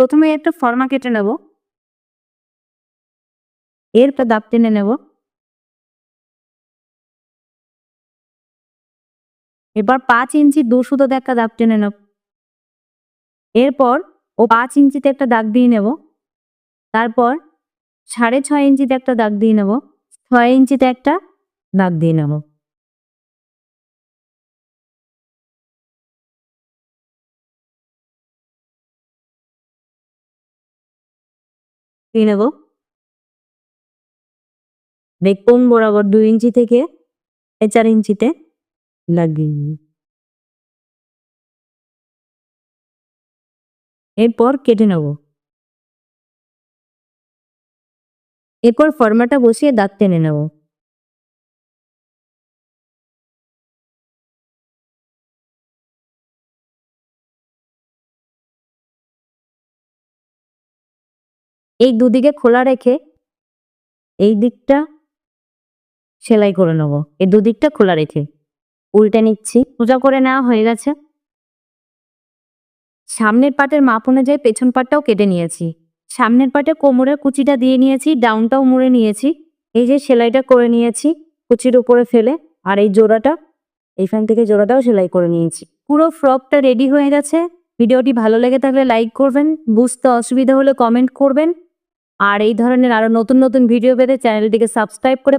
প্রথমে একটা ফর্মা কেটে নেব। এরপর দাগ টেনে নেব। এবার পাঁচ ইঞ্চি দু সুতোতে একটা দাগ টেনে নেব। এরপর ও পাঁচ ইঞ্চিতে একটা দাগ দিয়ে নেব। তারপর সাড়ে ছয় ইঞ্চিতে একটা দাগ দিয়ে নেব। ছয় ইঞ্চিতে একটা দাগ দিয়ে নেব। দিয়ে নেব। দেখুন বরাবর দুই ইঞ্চি থেকে চার ইঞ্চিতে লাগিয়ে। এরপর কেটে নেব। এরপর ফর্মাটা বসিয়ে দাঁত টেনে নেব। এই দুদিকে খোলা রেখে এই দিকটা সেলাই করে নেব। এই দুদিকটা খোলা রেখে উল্টে নিচ্ছি। সোজা করে নেওয়া হয়ে গেছে। সামনের পাটের মাপ অনুযায়ী পেছন পাটটাও কেটে নিয়েছি। সামনের পাটে কোমরের কুচিটা দিয়ে নিয়েছি, ডাউনটাও মুড়ে নিয়েছি। এই যে সেলাইটা করে নিয়েছি, কুচির উপরে ফেলে আর এই জোড়াটা, এইখান থেকে জোড়াটাও সেলাই করে নিয়েছি। পুরো ফ্রকটা রেডি হয়ে গেছে। ভিডিওটি ভালো লেগে থাকলে লাইক করবেন, বুঝতে অসুবিধা হলে কমেন্ট করবেন। আর এই ধরনের আরও নতুন নতুন ভিডিও পেতে চ্যানেলটিকে সাবস্ক্রাইব করে